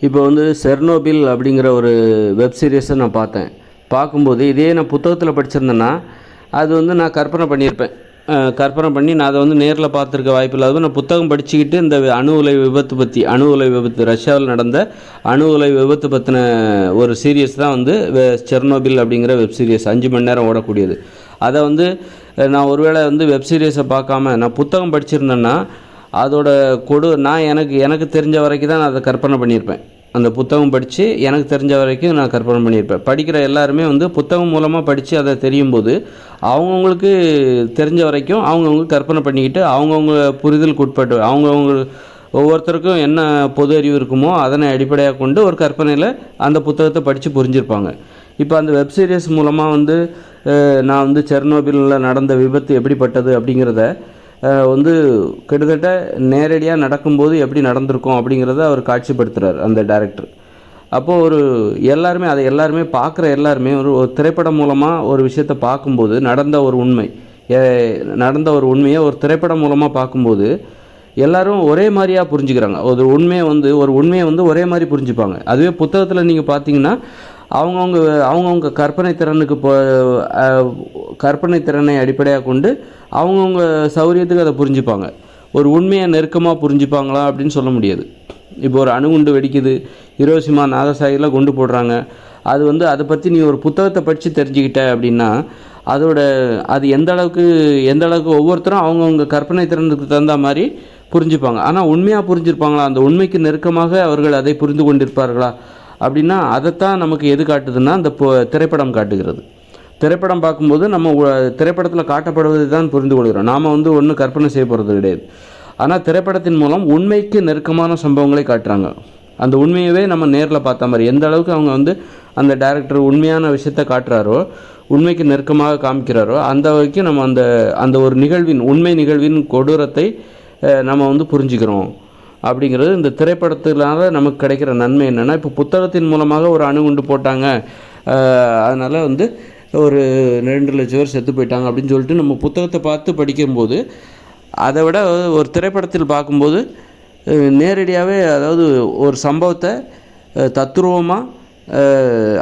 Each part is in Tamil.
இப்போ வந்து செர்னோபில் அப்படிங்கிற ஒரு வெப் சீரிஸை நான் பார்த்தேன். பார்க்கும்போது இதே நான் புத்தகத்தில் படிச்சிருந்தேன்னா அது வந்து நான் கற்பனை பண்ணியிருப்பேன். கற்பனை பண்ணி நான் அதை வந்து நேரில் பார்த்துருக்க வாய்ப்பு இல்லாத நான் புத்தகம் படிச்சுக்கிட்டு இந்த அணு உலை விபத்து பற்றி அணு உலை விபத்து ரஷ்யாவில் நடந்த அணு உலை விபத்து பற்றின ஒரு சீரியஸ் தான் வந்து வெ- செர்னோபில் அப்படிங்கிற வெப் சீரியஸ் அஞ்சு மணி நேரம் ஓடக்கூடியது. அதை வந்து நான் ஒருவேளை வந்து வெப் சீரியஸை பார்க்காம நான் புத்தகம் படிச்சிருந்தேன்னா அதோட கொடு நான் எனக்கு எனக்கு தெரிஞ்ச வரைக்கும் தான் நான் அதை கற்பனை பண்ணியிருப்பேன். அந்த புத்தகம் படித்து எனக்கு தெரிஞ்ச வரைக்கும் நான் கற்பனை பண்ணியிருப்பேன். படிக்கிற எல்லாருமே வந்து புத்தகம் மூலமாக படித்து அதை தெரியும் போது அவங்கவுங்களுக்கு தெரிஞ்ச வரைக்கும் அவங்கவுங்க கற்பனை பண்ணிக்கிட்டு அவங்கவுங்க புரிதலுக்கு உட்பட்டு அவங்கவுங்க ஒவ்வொருத்தருக்கும் என்ன பொது அறிவு இருக்குமோ அதனை அடிப்படையாக கொண்டு ஒரு கற்பனையில் அந்த புத்தகத்தை படித்து புரிஞ்சிருப்பாங்க. இப்போ அந்த வெப் சீரிஸ் மூலமாக வந்து நான் வந்து செர்னோபிலில் நடந்த விபத்து எப்படிப்பட்டது அப்படிங்கிறத வந்து கிட்டத்தட்ட நேரடியாக நடக்கும்போது எப்படி நடந்திருக்கும் அப்படிங்கிறத அவர் காட்சிப்படுத்துகிறார் அந்த டைரக்டர் அப்போது ஒரு எல்லாருமே அதை எல்லாருமே பார்க்குற எல்லாருமே ஒரு ஒரு திரைப்படம் மூலமாக ஒரு விஷயத்தை பார்க்கும்போது நடந்த ஒரு உண்மை. நடந்த ஒரு உண்மையை ஒரு திரைப்படம் மூலமாக பார்க்கும்போது எல்லாரும் ஒரே மாதிரியாக புரிஞ்சுக்கிறாங்க. ஒரு உண்மையை வந்து ஒரு உண்மையை வந்து ஒரே மாதிரி புரிஞ்சுப்பாங்க. அதுவே புத்தகத்தில் நீங்கள் பார்த்தீங்கன்னா அவங்கவுங்க அவங்கவுங்க கற்பனை திறனுக்கு கற்பனை திறனை அடிப்படையாக கொண்டு அவங்கவுங்க சௌரியத்துக்கு அதை புரிஞ்சுப்பாங்க. ஒரு உண்மையை நெருக்கமாக புரிஞ்சுப்பாங்களா அப்படின்னு சொல்ல முடியாது. இப்போ ஒரு அணுகுண்டு வெடிக்குது ஹிரோசிமா நாகசாகிலாம் குண்டு போடுறாங்க. அது வந்து அதை பற்றி நீ ஒரு புத்தகத்தை படித்து தெரிஞ்சுக்கிட்ட அப்படின்னா அதோட அது எந்த அளவுக்கு எந்த அளவுக்கு ஒவ்வொருத்தரும் அவங்கவுங்க கற்பனை திறனுக்கு தகுந்த மாதிரி புரிஞ்சுப்பாங்க. ஆனால் உண்மையாக புரிஞ்சிருப்பாங்களா? அந்த உண்மைக்கு நெருக்கமாக அவர்கள் அதை புரிந்து கொண்டிருப்பார்களா? அப்படின்னா அதைத்தான் நமக்கு எது காட்டுதுன்னா அந்த பொ- திரைப்படம் காட்டுகிறது. திரைப்படம் பார்க்கும்போது நம்ம திரைப்படத்தில் காட்டப்படுவதை தான் புரிந்து கொள்கிறோம். நாம் வந்து ஒன்றும் கற்பனை செய்ய போகிறது கிடையாது. ஆனால் திரைப்படத்தின் மூலம் உண்மைக்கு நெருக்கமான சம்பவங்களை காட்டுறாங்க. அந்த உண்மையவே நம்ம நேரில் பார்த்த மாதிரி எந்த அளவுக்கு அவங்க வந்து அந்த டேரக்டர் உண்மையான விஷயத்தை காட்டுறாரோ உண்மைக்கு நெருக்கமாக காமிக்கிறாரோ அந்த வரைக்கும் நம்ம அந்த அந்த ஒரு நிகழ்வின் உண்மை நிகழ்வின் கொடூரத்தை நம்ம வந்து புரிஞ்சுக்கிறோம். அப்படிங்கிறது இந்த திரைப்படத்தினால நமக்கு கிடைக்கிற நன்மை என்னென்னா இப்போ புத்தகத்தின் மூலமாக ஒரு அணுகுண்டு போட்டாங்க. அதனால் வந்து ஒரு ரெண்டு லட்சம் பேர் செத்து போயிட்டாங்க அப்படின்னு சொல்லிட்டு நம்ம புத்தகத்தை பார்த்து படிக்கும்போது அதை விட ஒரு திரைப்படத்தில் பார்க்கும்போது நேரடியாகவே அதாவது ஒரு சம்பவத்தை தத்துருவமாக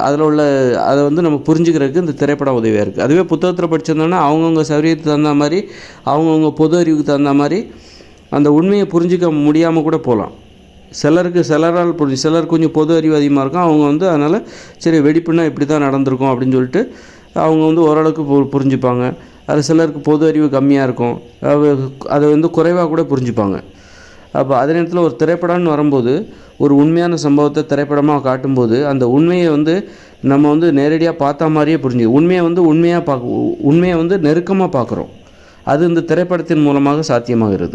அதில் உள்ள அதை வந்து நம்ம புரிஞ்சுக்கிறதுக்கு இந்த திரைப்படம் உதவியாக இருக்குது அதுவே புத்தகத்தில் படிச்சிருந்தோன்னா அவங்கவுங்க சௌரியத்துக்கு தகுந்த மாதிரி அவங்கவுங்க பொது அறிவுக்கு தகுந்த மாதிரி அந்த உண்மையை புரிஞ்சிக்க முடியாமல் கூட போகலாம். சிலருக்கு சிலரால் புரிஞ்சு சிலர் கொஞ்சம் பொது அறிவு அதிகமாக இருக்கும். அவங்க வந்து அதனால் சரி வெடிப்புனா இப்படி தான் நடந்திருக்கும் அப்படின்னு சொல்லிட்டு அவங்க வந்து ஓரளவுக்கு பு- புரிஞ்சுப்பாங்க. அது சிலருக்கு பொது அறிவு கம்மியாக இருக்கும். அதை வந்து குறைவாக கூட புரிஞ்சுப்பாங்க. அப்போ அதே நேரத்தில் ஒரு திரைப்படம்னு வரும்போது ஒரு உண்மையான சம்பவத்தை திரைப்படமாக காட்டும்போது அந்த உண்மையை வந்து நம்ம வந்து நேரடியாக பார்த்த மாதிரியே புரிஞ்சு உண்மையை வந்து உண்மையாக பார்க்க உண்மையை வந்து நெருக்கமாக பார்க்குறோம் அது இந்த திரைப்படத்தின் மூலமாக சாத்தியமாகிறது.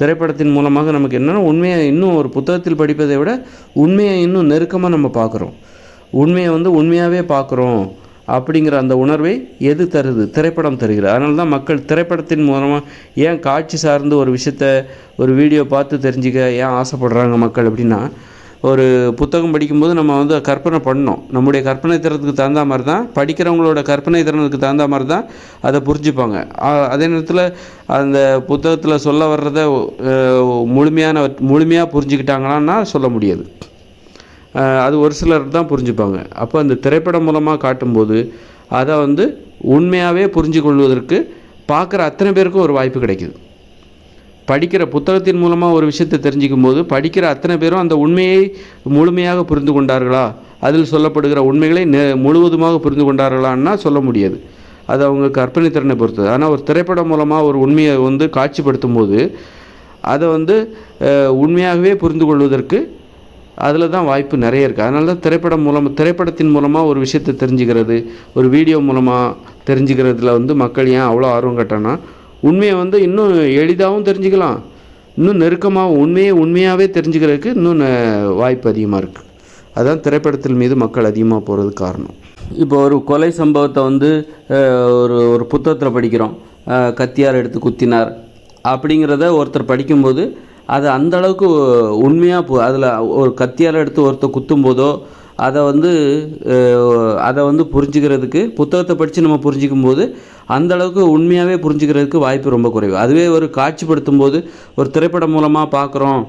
திரைப்படத்தின் மூலமாக நமக்கு என்னென்னா உண்மையை இன்னும் ஒரு புத்தகத்தில் படிப்பதை விட உண்மையை இன்னும் நெருக்கமாக நம்ம பார்க்குறோம். உண்மையை வந்து உண்மையாகவே பார்க்குறோம் அப்படிங்கிற அந்த உணர்வை எது தருது? திரைப்படம் தருகிறது. அதனால தான் மக்கள் திரைப்படத்தின் மூலமாக ஏன் காட்சி சார்ந்து ஒரு விஷயத்த ஒரு வீடியோ பார்த்து தெரிஞ்சுக்க ஏன் ஆசைப்படுறாங்க மக்கள் அப்படின்னா ஒரு புத்தகம் படிக்கும்போது நம்ம வந்து கற்பனை பண்ணோம் நம்முடைய கற்பனை திறனுக்கு தகுந்த மாதிரி தான் படிக்கிறவங்களோட கற்பனை திறனுக்கு தகுந்த மாதிரி தான் அதை புரிஞ்சுப்பாங்க. அதே நேரத்தில் அந்த புத்தகத்தில் சொல்ல வர்றத முழுமையான முழுமையாக புரிஞ்சுக்கிட்டாங்களான்னா சொல்ல முடியாது. அது ஒரு சிலர் தான் புரிஞ்சுப்பாங்க. அப்போ அந்த திரைப்படம் மூலமாக காட்டும்போது அதை வந்து உண்மையாகவே புரிஞ்சு கொள்வதற்கு பார்க்குற அத்தனை பேருக்கும் ஒரு வாய்ப்பு கிடைக்குது. படிக்கிற புத்தகத்தின் மூலமாக ஒரு விஷயத்தை தெரிஞ்சிக்கும் போது படிக்கிற அத்தனை பேரும் அந்த உண்மையை முழுமையாக புரிந்து கொண்டார்களா? அதில் சொல்லப்படுகிற உண்மைகளை நெ- முழுவதுமாக புரிந்து கொண்டார்களான்னா சொல்ல முடியாது. அது அவங்க கற்பனை திறனை பொறுத்தது. ஆனால் ஒரு திரைப்படம் மூலமாக ஒரு உண்மையை வந்து காட்சிப்படுத்தும் போது அதை வந்து உண்மையாகவே புரிந்து கொள்வதற்கு அதில் தான் வாய்ப்பு நிறைய இருக்குது அதனால தான் திரைப்படம் மூலம் திரைப்படத்தின் மூலமாக ஒரு விஷயத்தை தெரிஞ்சுக்கிறது ஒரு வீடியோ மூலமாக தெரிஞ்சுக்கிறதுல வந்து மக்கள் ஏன் அவ்வளோ ஆர்வம் காட்டானா உண்மையை வந்து இன்னும் எளிதாகவும் தெரிஞ்சுக்கலாம். இன்னும் நெருக்கமாக உண்மையை உண்மையாகவே தெரிஞ்சுக்கிறதுக்கு இன்னும் வாய்ப்பு அதிகமாக இருக்குது அதுதான் திரைப்படத்தில் மீது மக்கள் அதிகமாக போகிறதுக்கு காரணம். இப்போ ஒரு கொலை சம்பவத்தை வந்து ஒரு ஒரு புத்தகத்தில் படிக்கிறோம். கத்தியார் எடுத்து குத்தினார். அப்படிங்கிறத ஒருத்தர் படிக்கும்போது அது அந்தளவுக்கு உண்மையாக போ அதில் ஒரு கத்தியால் எடுத்து ஒருத்தர் குத்தும்போதோ அதை வந்து அதை வந்து புரிஞ்சுக்கிறதுக்கு புத்தகத்தை படித்து நம்ம புரிஞ்சிக்கும் போது அந்த அளவுக்கு உண்மையாகவே புரிஞ்சுக்கிறதுக்கு வாய்ப்பு ரொம்ப குறைவு. அதுவே ஒரு காட்சிப்படுத்தும் போது ஒரு திரைப்படம் மூலமாக பார்க்குறோம்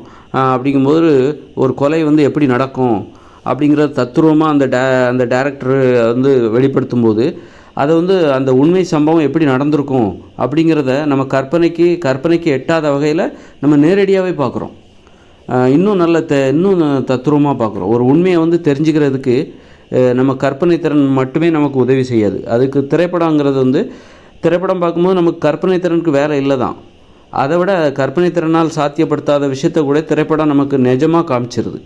அப்படிங்கும்போது ஒரு கொலை வந்து எப்படி நடக்கும் அப்படிங்கிறத தத்ரூபமாக அந்த டே அந்த டேரக்டர் வந்து வெளிப்படுத்தும் போது அதை வந்து அந்த உண்மை சம்பவம் எப்படி நடந்திருக்கும் அப்படிங்கிறத நம்ம கற்பனைக்கு கற்பனைக்கு எட்டாத வகையில் நம்ம நேரடியாகவே பார்க்குறோம் இன்னும் நல்ல த இன்னும் தத்துரூபமாக பார்க்குறோம். ஒரு உண்மையை வந்து தெரிஞ்சுக்கிறதுக்கு நம்ம கற்பனை திறன் மட்டுமே நமக்கு உதவி செய்யாது. அதுக்கு திரைப்படங்கிறது வந்து திரைப்படம் பார்க்கும்போது நமக்கு கற்பனை திறனுக்கு வேலை இல்லை தான். அதை விட கற்பனை திறனால் சாத்தியப்படுத்தாத விஷயத்தை கூட திரைப்படம் நமக்கு நிஜமாக காமிச்சிருது.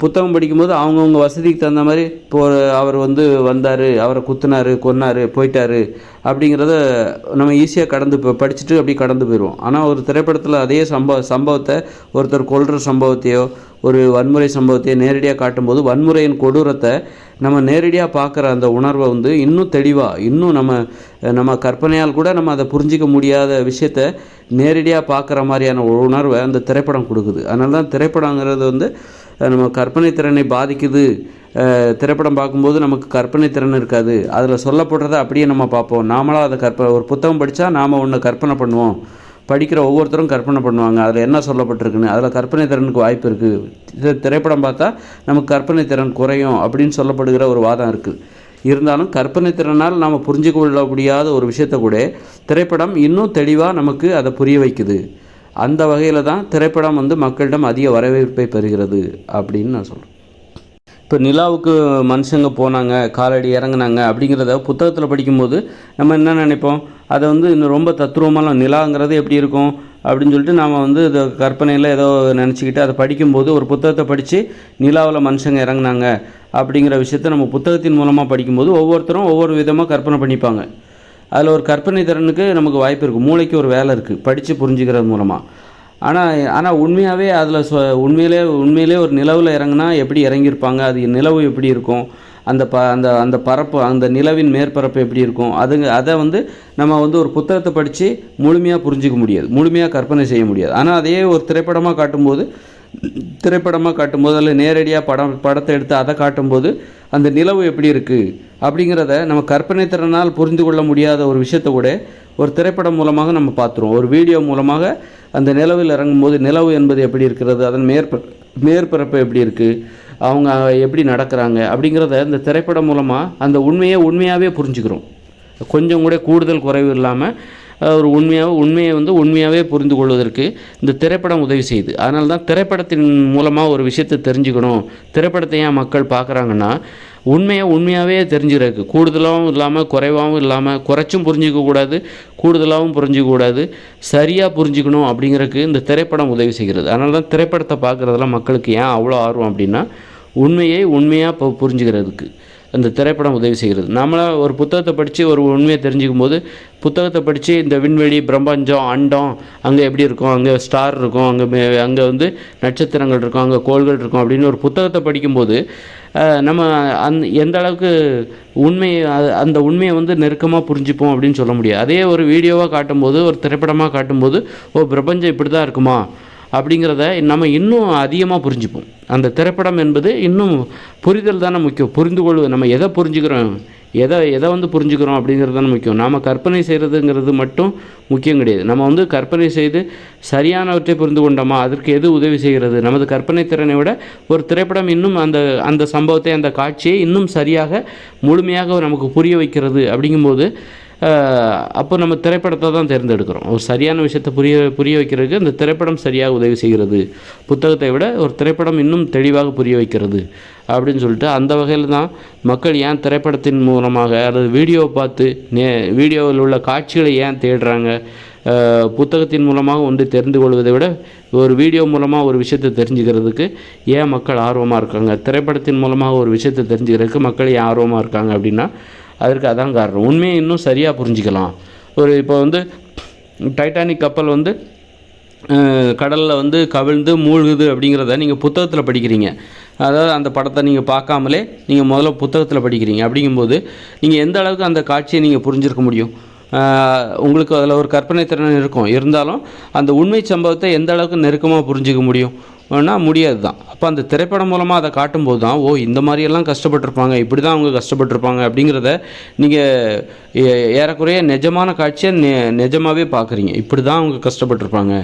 புத்தகம் படிக்கும்போது அவங்கவுங்க வசதிக்கு தகுந்த மாதிரி இப்போ அவர் வந்து வந்தார் அவரை குத்துனார் கொன்னாரு போயிட்டாரு அப்படிங்கிறத நம்ம ஈஸியாக கடந்து போ படிச்சுட்டு அப்படியே கடந்து போயிடுவோம். ஆனால் ஒரு திரைப்படத்தில் அதே சம்பவ சம்பவத்தை ஒருத்தர் கொள்கிற சம்பவத்தையோ ஒரு வன்முறை சம்பவத்தையோ நேரடியாக காட்டும்போது வன்முறையின் கொடூரத்தை நம்ம நேரடியாக பார்க்குற அந்த உணர்வை வந்து இன்னும் தெளிவாக இன்னும் நம்ம நம்ம கற்பனையால் கூட நம்ம அதை புரிஞ்சிக்க முடியாத விஷயத்த நேரடியாக பார்க்குற மாதிரியான உணர்வை அந்த திரைப்படம் கொடுக்குது. அதனால தான் திரைப்படங்கிறது வந்து நம்ம கற்பனை திறனை பாதிக்குது. திரைப்படம் பார்க்கும்போது நமக்கு கற்பனை திறன் இருக்காது. அதில் சொல்லப்படுறத அப்படியே நம்ம பார்ப்போம். நாமளாக அதை கற்ப ஒரு புத்தகம் படித்தா நாம் ஒன்று கற்பனை பண்ணுவோம். படிக்கிற ஒவ்வொருத்தரும் கற்பனை பண்ணுவாங்க. அதில் என்ன சொல்லப்பட்டிருக்குன்னு. அதில் கற்பனை திறனுக்கு வாய்ப்பு இருக்குது இது திரைப்படம் பார்த்தா நமக்கு கற்பனை திறன் குறையும் அப்படின்னு சொல்லப்படுகிற ஒரு வாதம் இருக்குது இருந்தாலும் கற்பனை திறனால் நாம் புரிஞ்சு கொள்ள முடியாத ஒரு விஷயத்தை கூட திரைப்படம் இன்னும் தெளிவாக நமக்கு அதை புரிய வைக்குது. அந்த வகையில் தான் திரைப்படம் வந்து மக்களிடம் அதிக வரவேற்பை பெறுகிறது அப்படின்னு நான் சொல்கிறேன் இப்போ நிலாவுக்கு மனுஷங்க போனாங்க காலடி இறங்குனாங்க அப்படிங்கிறத புத்தகத்தில் படிக்கும்போது நம்ம என்ன நினைப்போம்? அதை வந்து இன்னும் ரொம்ப தத்துருவமாக நிலாங்கிறது எப்படி இருக்கும் அப்படின்னு சொல்லிட்டு நாம் வந்து இதை கற்பனையில் ஏதோ நினச்சிக்கிட்டு அதை படிக்கும்போது ஒரு புத்தகத்தை படித்து நிலாவில் மனுஷங்க இறங்குனாங்க அப்படிங்கிற விஷயத்த நம்ம புத்தகத்தின் மூலமாக படிக்கும்போது ஒவ்வொருத்தரும் ஒவ்வொரு விதமாக கற்பனை பண்ணிப்பாங்க. அதில் ஒரு கற்பனை திறனுக்கு நமக்கு வாய்ப்பு இருக்குது மூளைக்கு ஒரு வேலை இருக்குது படித்து புரிஞ்சுக்கிறது மூலமாக ஆனால் ஆனால் உண்மையாகவே அதில் சொ உண்மையிலே உண்மையிலே ஒரு நிலவில் இறங்குனா எப்படி இறங்கியிருப்பாங்க? அது நிலவு எப்படி இருக்கும்? அந்த ப அந்த அந்த பரப்பு அந்த நிலவின் மேற்பரப்பு எப்படி இருக்கும்? அதுங்க அதை வந்து நம்ம வந்து ஒரு புத்தகத்தை படித்து முழுமையாக புரிஞ்சிக்க முடியாது. முழுமையாக கற்பனை செய்ய முடியாது. ஆனால் அதையே ஒரு திரைப்படமாக காட்டும்போது திரைப்படமாக காட்டும்போது அதில் நேரடியாக படம் படத்தை எடுத்து அதை காட்டும்போது அந்த நிலவு எப்படி இருக்குது அப்படிங்கிறத நம்ம கற்பனை திறனால் புரிந்து கொள்ள முடியாத ஒரு விஷயத்தை கூட ஒரு திரைப்படம் மூலமாக நம்ம பார்த்துருவோம். ஒரு வீடியோ மூலமாக அந்த நிலவில் இறங்கும்போது நிலவு என்பது எப்படி இருக்கிறது அதன் மேற்ப மேற்பரப்பு எப்படி இருக்குது அவங்க எப்படி நடக்கிறாங்க அப்படிங்கிறத இந்த திரைப்படம் மூலமாக அந்த உண்மையை உண்மையாகவே புரிஞ்சுக்கிறோம். கொஞ்சம் கூட கூடுதல் குறைவு இல்லாமல் ஒரு உண்மையாக உண்மையை வந்து உண்மையாகவே புரிந்து கொள்வதற்கு இந்த திரைப்படம் உதவி செய்யுது. அதனால தான் திரைப்படத்தின் மூலமாக ஒரு விஷயத்தை தெரிஞ்சுக்கணும். திரைப்படத்தை ஏன் மக்கள் பார்க்குறாங்கன்னா உண்மையை உண்மையாகவே தெரிஞ்சுக்கிறதுக்கு. கூடுதலாகவும் இல்லாமல் குறைவாகவும் இல்லாமல் குறைச்சும் புரிஞ்சிக்கக்கூடாது கூடுதலாகவும் புரிஞ்சிக்கக்கூடாது சரியாக புரிஞ்சுக்கணும் அப்படிங்கிறதுக்கு இந்த திரைப்படம் உதவி செய்கிறது. அதனால தான் திரைப்படத்தை பார்க்குறதெல்லாம் மக்களுக்கு ஏன் அவ்வளோ ஆர்வம் அப்படின்னா உண்மையை உண்மையாக இப்போ புரிஞ்சுக்கிறதுக்கு. அந்த திரைப்படம் உதவி செய்கிறது. நம்மளாக ஒரு புத்தகத்தை படித்து ஒரு உண்மையை தெரிஞ்சுக்கும் போது புத்தகத்தை படித்து இந்த விண்வெளி பிரபஞ்சம் அண்டம் அங்கே எப்படி இருக்கும் அங்கே ஸ்டார் இருக்கும் அங்கே மே அங்கே வந்து நட்சத்திரங்கள் இருக்கும் அங்கே கோள்கள் இருக்கும் அப்படின்னு ஒரு புத்தகத்தை படிக்கும்போது நம்ம அந் எந்த அளவுக்கு உண்மையை அந்த உண்மையை வந்து நெருக்கமாக புரிஞ்சுப்போம் அப்படின்னு சொல்ல முடியாது. அதே ஒரு வீடியோவாக காட்டும்போது ஒரு திரைப்படமாக காட்டும்போது ஓ பிரபஞ்சம் இப்படி தான் இருக்குமா? அப்படிங்கிறத நம்ம இன்னும் அதிகமாக புரிஞ்சுப்போம். அந்த திரைப்படம் என்பது இன்னும் புரிதல் தானே முக்கியம். புரிந்து கொள்வது நம்ம எதை புரிஞ்சுக்கிறோம் எதை எதை வந்து புரிஞ்சுக்கிறோம் அப்படிங்கிறது தானே முக்கியம். நாம் கற்பனை செய்கிறதுங்கிறது மட்டும் முக்கியம் கிடையாது. நம்ம வந்து கற்பனை செய்து சரியானவற்றை புரிந்து கொண்டோமா அதற்கு எது உதவி செய்கிறது? நமது கற்பனை திறனை விட ஒரு திரைப்படம் இன்னும் அந்த அந்த சம்பவத்தை அந்த காட்சியை இன்னும் சரியாக முழுமையாக நமக்கு புரிய வைக்கிறது அப்படிங்கும்போது அப்போ நம்ம திரைப்படத்தை தான் தேர்ந்தெடுக்கிறோம். ஒரு சரியான விஷயத்தை புரிய புரிய வைக்கிறதுக்கு அந்த திரைப்படம் சரியாக உதவி செய்கிறது. புத்தகத்தை விட ஒரு திரைப்படம் இன்னும் தெளிவாக புரிய வைக்கிறது அப்படின்னு சொல்லிட்டு அந்த வகையில் தான் மக்கள் ஏன் திரைப்படத்தின் மூலமாக அல்லது வீடியோவை பார்த்து நே வீடியோவில் உள்ள காட்சிகளை ஏன் தேடுறாங்க? புத்தகத்தின் மூலமாக ஒன்று தெரிந்து கொள்வதை விட ஒரு வீடியோ மூலமாக ஒரு விஷயத்தை தெரிஞ்சுக்கிறதுக்கு ஏன் மக்கள் ஆர்வமாக இருக்காங்க? திரைப்படத்தின் மூலமாக ஒரு விஷயத்தை தெரிஞ்சுக்கிறதுக்கு மக்கள் ஏன் ஆர்வமாக இருக்காங்க அப்படின்னா அதற்கு அதான் காரணம். உண்மையை இன்னும் சரியாக புரிஞ்சிக்கலாம். ஒரு இப்போ வந்து டைட்டானிக் கப்பல் வந்து கடலில் வந்து கவிழ்ந்து மூழ்குது அப்படிங்கிறத நீங்கள் புத்தகத்தில் படிக்கிறீங்க. அதாவது அந்த படத்தை நீங்கள் பார்க்காமலே நீங்கள் முதல்ல புத்தகத்தில் படிக்கிறீங்க. அப்படிங்கும்போது நீங்கள் எந்த அளவுக்கு அந்த காட்சியை நீங்கள் புரிஞ்சிருக்க முடியும்? உங்களுக்கு அதில் ஒரு கற்பனை திறன் இருக்கும். இருந்தாலும் அந்த உண்மை சம்பவத்தை எந்த அளவுக்கு நெருக்கமாக புரிஞ்சிக்க முடியும்? வேணால் முடியாது தான். அப்போ அந்த திரைப்படம் மூலமாக அதை காட்டும்போது தான் ஓ இந்த மாதிரியெல்லாம் கஷ்டப்பட்டிருப்பாங்க இப்படி தான் அவங்க கஷ்டப்பட்டிருப்பாங்க அப்படிங்கிறத நீங்கள் ஏறக்குறைய நிஜமான காட்சியை நெ நிஜமாகவே பார்க்குறீங்க இப்படி தான் அவங்க கஷ்டப்பட்டிருப்பாங்க.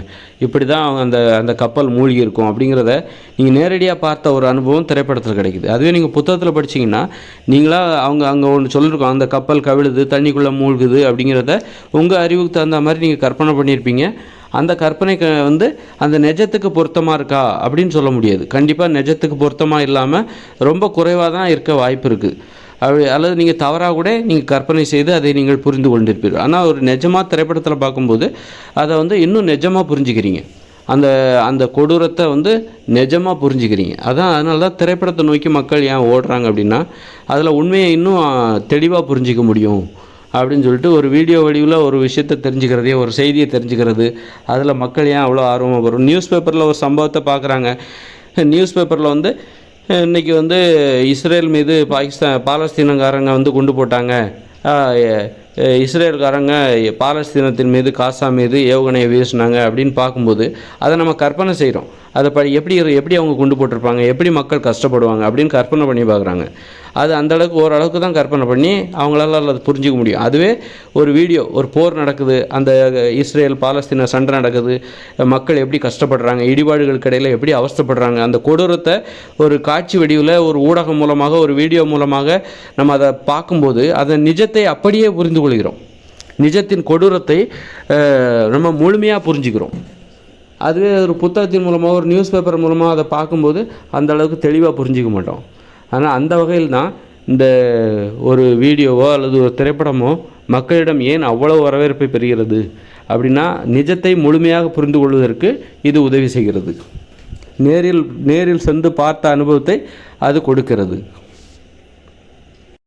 இப்படி தான் அவங்க அந்த அந்த கப்பல் மூழ்கி இருக்கும் அப்படிங்கிறத நீங்கள் நேரடியாக பார்த்த ஒரு அனுபவம் திரைப்படத்தில் கிடைக்குது. அதுவே நீங்கள் புத்தகத்தில் படிச்சீங்கன்னா நீங்களாக அவங்க அங்கே ஒன்று சொல்லியிருக்கோம் அந்த கப்பல் கவிழுது தண்ணிக்குள்ளே மூழ்குது அப்படிங்கிறத உங்கள் அறிவுக்கு தகுந்த மாதிரி நீங்கள் கற்பனை பண்ணியிருப்பீங்க. அந்த கற்பனை வந்து அந்த நெஜத்துக்கு பொருத்தமாக இருக்கா அப்படின்னு சொல்ல முடியாது. கண்டிப்பாக நிஜத்துக்கு பொருத்தமாக இல்லாமல் ரொம்ப குறைவாக தான் இருக்க வாய்ப்பு இருக்குது அப்படி அல்லது நீங்கள் தவறாக கூட நீங்கள் கற்பனை செய்து அதை நீங்கள் புரிந்து கொண்டிருப்பீர்கள். ஆனால் ஒரு நிஜமாக திரைப்படத்தில் பார்க்கும்போது அதை வந்து இன்னும் நிஜமாக புரிஞ்சுக்கிறீங்க. அந்த அந்த கொடூரத்தை வந்து நிஜமாக புரிஞ்சுக்கிறீங்க. அதான் அதனால தான் திரைப்படத்தை நோக்கி மக்கள் ஏன் ஓடுறாங்க அப்படின்னா அதில் உண்மையை இன்னும் தெளிவாக புரிஞ்சிக்க முடியும். அப்படின்னு சொல்லிட்டு ஒரு வீடியோ வடிவில் ஒரு விஷயத்தை தெரிஞ்சுக்கிறதே ஒரு செய்தியை தெரிஞ்சுக்கிறது. அதில் மக்கள் ஏன் அவ்வளோ ஆர்வமாக வரும்? நியூஸ் பேப்பரில் ஒரு சம்பவத்தை பார்க்குறாங்க. நியூஸ் பேப்பரில் வந்து இன்றைக்கி வந்து இஸ்ரேல் மீது பாகிஸ்தான் பாலஸ்தீனக்காரங்க வந்து குண்டு போட்டாங்க. இஸ்ரேல்காரங்க பாலஸ்தீனத்தின் மீது காசா மீது ஏவுகணையை வீசினாங்க அப்படின்னு பார்க்கும்போது அதை நம்ம கற்பனை செய்கிறோம் அதை ப எப்படி எப்படி அவங்க குண்டு போட்டிருப்பாங்க எப்படி மக்கள் கஷ்டப்படுவாங்க அப்படின்னு கற்பனை பண்ணி பார்க்குறாங்க. அது அந்த அளவுக்கு ஓரளவுக்கு தான் கற்பனை பண்ணி அவங்களால அதை புரிஞ்சிக்க முடியும். அதுவே ஒரு வீடியோ ஒரு போர் நடக்குது அந்த இஸ்ரேல் பாலஸ்தீன சண்டை நடக்குது மக்கள் எப்படி கஷ்டப்படுறாங்க இடிபாடுகளுக்கு இடையில் எப்படி அவஸ்தைப்படுறாங்க அந்த கொடூரத்தை ஒரு காட்சி வடிவில் ஒரு ஊடகம் மூலமாக ஒரு வீடியோ மூலமாக நம்ம அதை பார்க்கும்போது அதை நிஜத்தை அப்படியே புரிந்து கொள்கிறோம். நிஜத்தின் கொடூரத்தை நம்ம முழுமையாக புரிஞ்சுக்கிறோம். அதுவே ஒரு புத்தகத்தின் மூலமாக ஒரு நியூஸ் பேப்பர் மூலமாக அதை பார்க்கும்போது அந்த அளவுக்கு தெளிவாக புரிஞ்சிக்க மாட்டோம். ஆனால் அந்த வகையில் தான் இந்த ஒரு வீடியோவோ அல்லது ஒரு திரைப்படமோ மக்களிடம் ஏன் அவ்வளோ வரவேற்பை பெறுகிறது அப்படின்னா நிஜத்தை முழுமையாக புரிந்து கொள்வதற்கு இது உதவி செய்கிறது. நேரில் நேரில் சென்று பார்த்த அனுபவத்தை அது கொடுக்கிறது.